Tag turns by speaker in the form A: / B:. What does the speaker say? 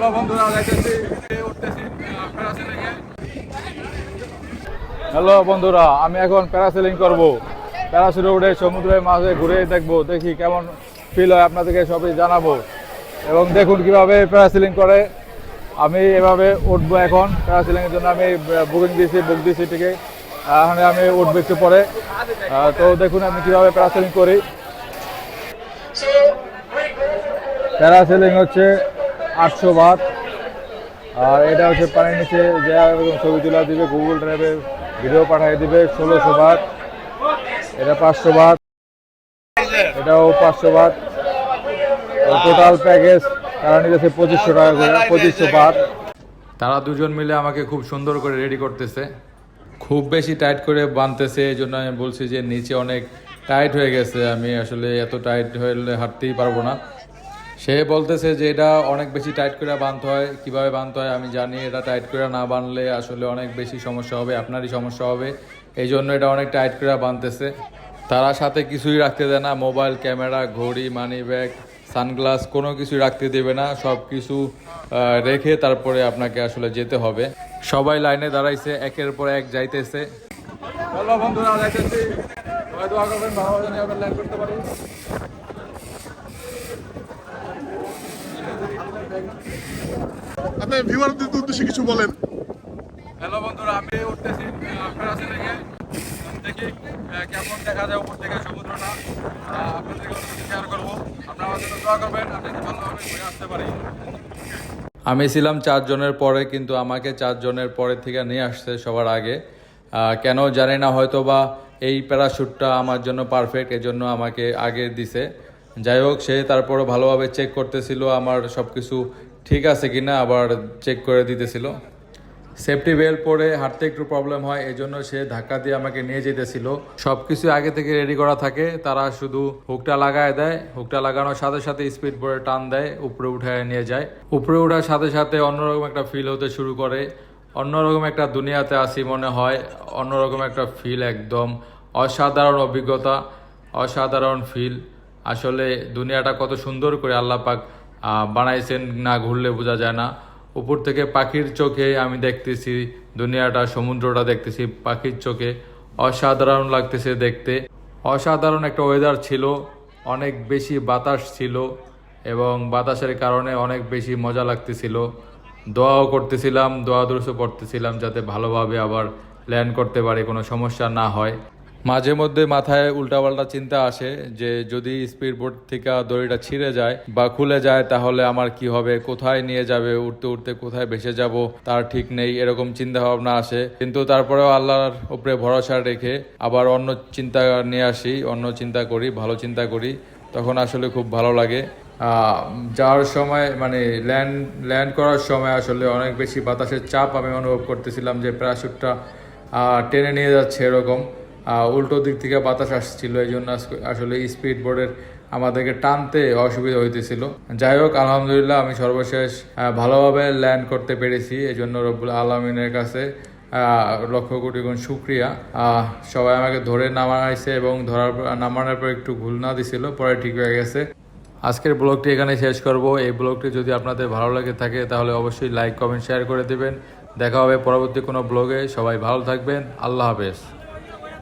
A: Hello বন্ধুরা যাইতেছি উঠতেছি হ্যালো বন্ধুরা আমি এখন প্যারাসেলিং করব। প্যারাসুটে উঠে সমুদ্রের মাঝে ঘুরে দেখব দেখি কেমন ফিল হয় আপনাদেরকে সবই জানাব। এবং দেখুন কীভাবে প্যারাসেলিং করে। আমি এভাবে উঠবো এখন প্যারাসেলিংয়ের জন্য আমি বুকিং দিয়েছি বুক দিয়েছি টিকে এখন আমি উঠবো একটু পরে। তো দেখুন আমি কীভাবে প্যারাসেলিং করি। প্যারাসেলিং হচ্ছে আটশো বাদ। আর এটা হচ্ছে পানির নিচে যে ছবি তোলা দিবে গুগল ড্রাইভে ভিডিও পাঠিয়ে দিবে, ষোলোশো বাদ। এটা পাঁচশো বাদ। এটাও পাঁচশো বাদ। টোটাল প্যাকেজ তারা নিতেছে পঁচিশশো টাকা করে, পঁচিশশো বাদ। তারা দুজন মিলে আমাকে খুব সুন্দর করে রেডি করতেছে। খুব বেশি টাইট করে বাঁধতেছে এই জন্য আমি বলছি যে নিচে অনেক টাইট হয়ে গেছে। আমি আসলে এত টাইট হলে হাঁটতেই পারব না। সে বলতেছে যে এটা অনেক বেশি টাইট করে বাঁধতে হয়। কীভাবে বাঁধতে হয় আমি জানি, এটা টাইট করে না বাঁধলে আসলে অনেক বেশি সমস্যা হবে, আপনারই সমস্যা হবে। এই জন্য এটা অনেক টাইট করে বাঁধতেছে। তারা সাথে কিছুই রাখতে দেয় না মোবাইল ক্যামেরা ঘড়ি মানি ব্যাগ সানগ্লাস কোনো কিছুই রাখতে দেবে না। সব কিছু রেখে তারপরে আপনাকে আসলে যেতে হবে। সবাই লাইনে দাঁড়াইছে, একের পর এক যাইতেছে। বন্ধুরা, যাইতেছি। করতে পারি।
B: আপনি ভিউয়ারদের উদ্দেশ্যে কিছু বলেন।
A: হ্যালো বন্ধুরা আমি উঠতেছি ফেরাসি থেকে দেখি কেমন দেখা যায় উপর থেকে সমুদ্রটা। আহ, আপনাদেরকে শেয়ার করব। আপনারা আমাদের দোয়া করবেন আপনি ভালোভাবে ঘুরে আসতে পারি। আমি ছিলাম চারজনের পরে কিন্তু আমাকে চারজনের পরে থেকে নিয়ে আসছে সবার আগে। আহ, কেন জানি না হয়তো বা এই প্যারাশুটটা আমার জন্য পারফেক্ট এজন্য আমাকে আগে দিছে। যাই হোক সে তারপরে ভালোভাবে চেক করতেছিল আমার সব কিছু ঠিক আছে কিনা আবার চেক করে দিতেছিল। সেফটি বেল্ট পরে হাঁটতে একটু প্রবলেম হয় এই জন্য সে ধাক্কা দিয়ে আমাকে নিয়ে যেতেছিল। সব কিছু আগে থেকে রেডি করা থাকে, তারা শুধু হুকটা লাগায় দেয় হুকটা লাগানোর সাথে সাথে স্পিড বোর্ডে টান দেয়, উপরে উঠায় নিয়ে যায়। উপরে ওঠার সাথে সাথে অন্যরকম একটা ফিল হতে শুরু করে। অন্যরকম একটা দুনিয়াতে আসি মনে হয়, অন্যরকম একটা ফিল একদম। অসাধারণ অভিজ্ঞতা, অসাধারণ ফিল আসলে দুনিয়াটা কত সুন্দর করে আল্লাহ পাক বানাইছেন না, ঘুরলে বোঝা যায় না। উপর থেকে পাখির চোখে আমি দেখতেছি, দুনিয়াটা, সমুদ্রটা দেখতেছি, পাখির চোখে। অসাধারণ লাগতেছে দেখতে। অসাধারণ একটা ওয়েদার ছিল, অনেক বেশি বাতাস ছিল এবং বাতাসের কারণে অনেক বেশি মজা লাগতেছিল। দোয়াও করতেছিলাম দোয়া দুরুসও পড়তেছিলাম যাতে ভালোভাবে আবার ল্যান্ড করতে পারি, কোনো সমস্যা না হয়। মাঝে মধ্যে মাথায় উল্টাপাল্টা চিন্তা আসে যে যদি স্পিড বোর্ড থেকে দড়িটা ছিঁড়ে যায় বা খুলে যায়, তাহলে আমার কি হবে? কোথায় নিয়ে যাবে? উঠতে উঠতে কোথায় ভেসে যাব? তার ঠিক নেই, এরকম চিন্তা ভাবনা আসে। কিন্তু তারপরেও আল্লাহর উপরে ভরসা রেখে আবার অন্য চিন্তা নিয়ে আসি, অন্য চিন্তা করি, ভালো চিন্তা করি। তখন আসলে খুব ভালো লাগে। যাওয়ার সময় মানে ল্যান্ড ল্যান্ড করার সময় আসলে অনেক বেশি বাতাসের চাপ আমি অনুভব করতেছিলাম যে প্যারাশুটটা টেনে নিয়ে যাচ্ছে এরকম। উল্টো দিক থেকে বাতাস আসছিল, এই জন্য আসলে স্পিড বোর্ডের আমাদেরকে টানতে অসুবিধা হইতেছিল। যাই হোক, আলহামদুলিল্লাহ আমি সর্বশেষ ভালোভাবে ল্যান্ড করতে পেরেছি। এই জন্য রব্বুল আলমিনের কাছে লক্ষ কোটি গুণ শুক্রিয়া। সবাই আমাকে ধরে নামাইছে এবং ধরার নামানোর পর একটু ভুল না দিছিল, পরে ঠিক হয়ে গেছে। আজকের ব্লগটি এখানে শেষ করব। এই ব্লগটি যদি আপনাদের ভালো লাগে থাকে, তাহলে অবশ্যই লাইক কমেন্ট শেয়ার করে দেবেন। দেখা হবে পরবর্তী কোনো ব্লগে। সবাই ভালো থাকবেন। আল্লাহ হাফেজ।